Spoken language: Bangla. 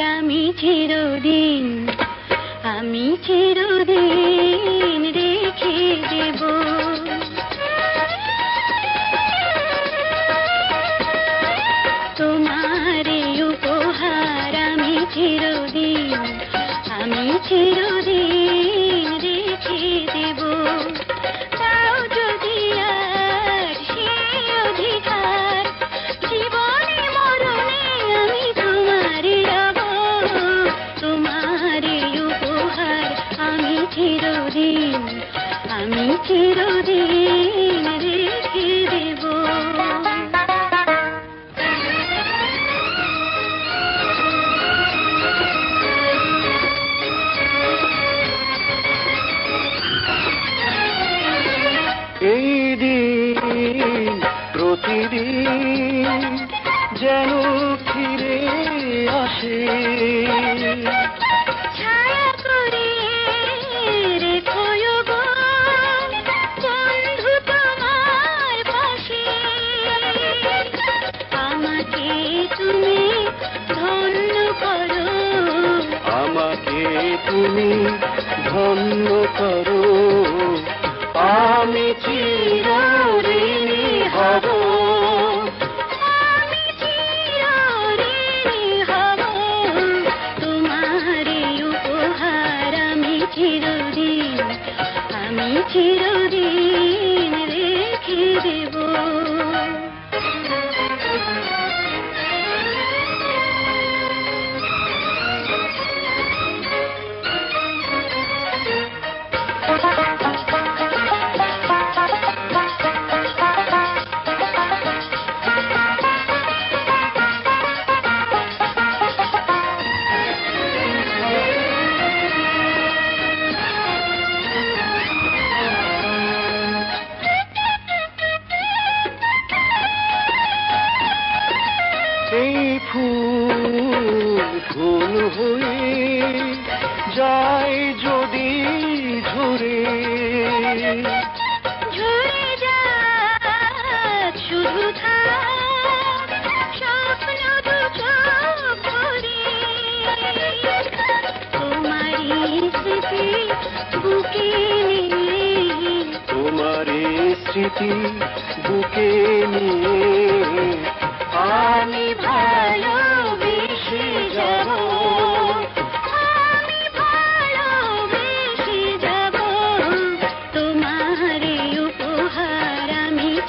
আমি চিরদিন আমি চিরদিন আমি চিরদিন রেখে দেব। এই দিন প্রতিদিন যেন ফিরে আসে। তুমি ধন্য করো। আমি চিরঋণী তোমার আমি চিরদিন আমি চিরদিন ফুল হয়ে যায় যদি ঝরে ঝরে যাক শুধু স্বপ্ন দু তোমারই স্মৃতি বুকে নিয়ে। তোমার স্মৃতি বুকে নিয়ে।